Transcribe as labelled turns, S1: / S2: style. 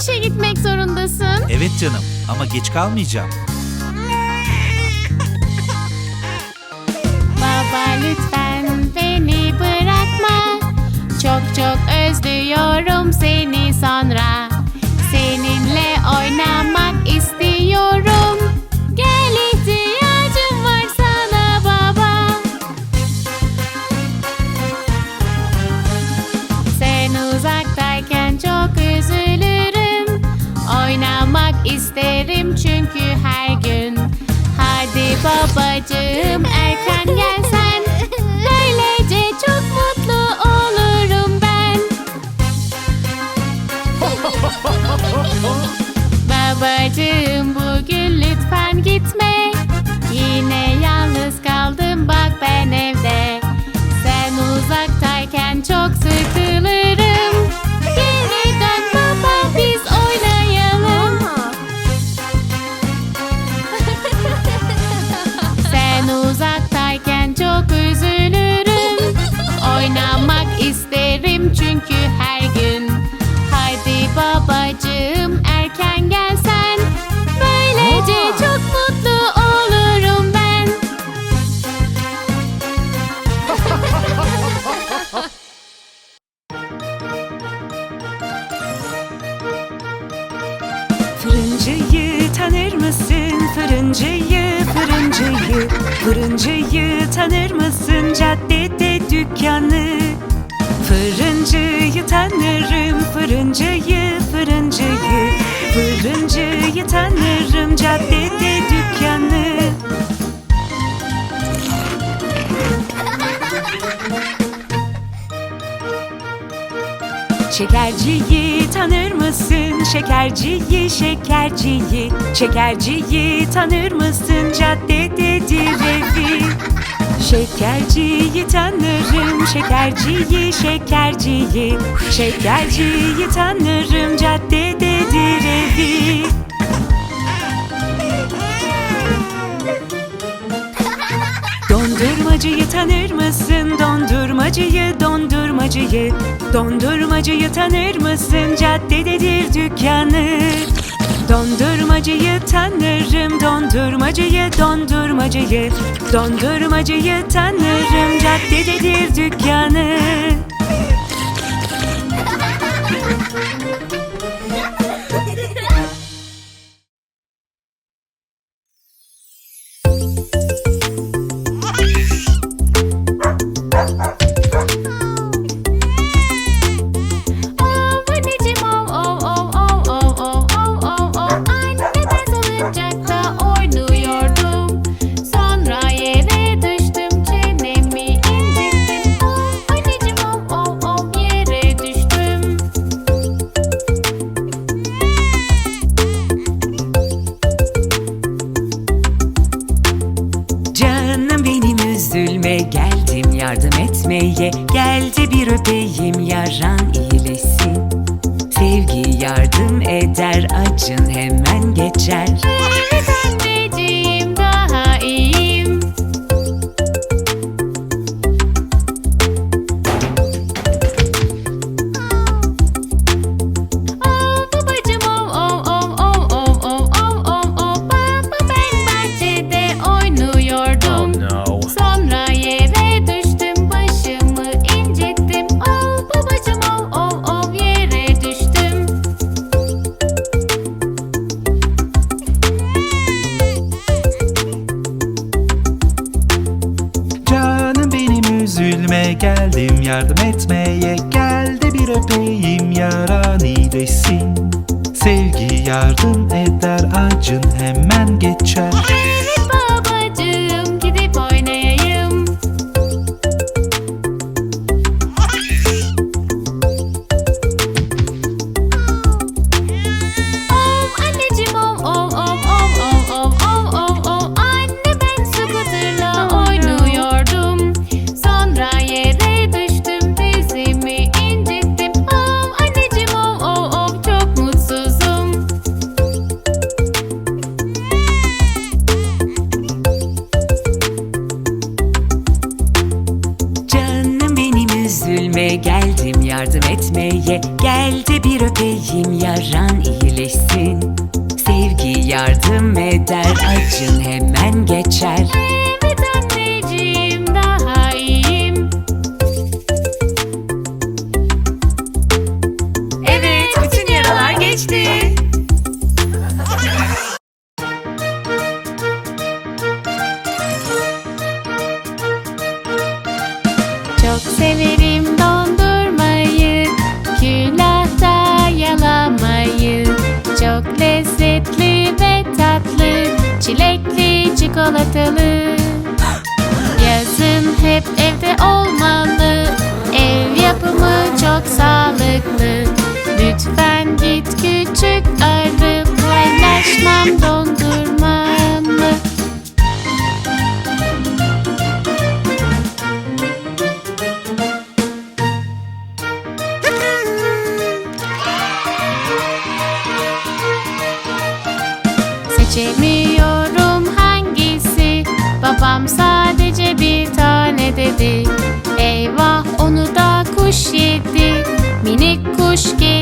S1: işe gitmek zorundasın?
S2: Evet canım ama geç kalmayacağım.
S1: Baba lütfen beni bırakma Çok çok özlüyorum seni sonra çünkü her gün. Hadi babacığım erken gelsen Böylece çok mutlu olurum ben. Babacığım bugün lütfen gitme
S3: Fırıncıyı tanır mısın? Fırıncıyı, fırıncıyı Fırıncıyı tanır mısın? Caddede dükkanı Fırıncıyı tanırım Fırıncıyı, fırıncıyı Fırıncıyı tanırım Caddede dükkanı Şekerciyi tanır mısın? Şekerciyi, şekerciyi Şekerciyi tanır mısın? Caddededir evi Şekerciyi tanırım Şekerciyi, şekerciyi Şekerciyi tanırım Caddededir evi Dondurmacıyı tanır mısın? Dondurmacıyı, dondurmacıyı Dondurmacıyı tanır mısın? Caddededir dükkanı Dondurmacıyı tanırım Dondurmacıyı, dondurmacıyı Dondurmacıyı tanırım Caddededir dükkanı Sevgi yardım eder acın hemen geçer
S2: bir öpeyim yaran iyileşsin. Sevgi yardım eder acın hemen geçer
S3: etmeye Gel de bir öpeyim yaran iyileşsin. Sevgi yardım eder acın hemen geçer.
S1: Evet anneciğim daha iyiyim.
S3: Evet bütün yaralar geçti
S1: lezzetli ve tatlı Çilekli çikolatalı. Yazın hep evde olmalı Ev yapımı çok sağlıklı Seçemiyorum hangisi? Babam sadece bir tane dedi. Eyvah onu da kuş yedi. Minik kuş getir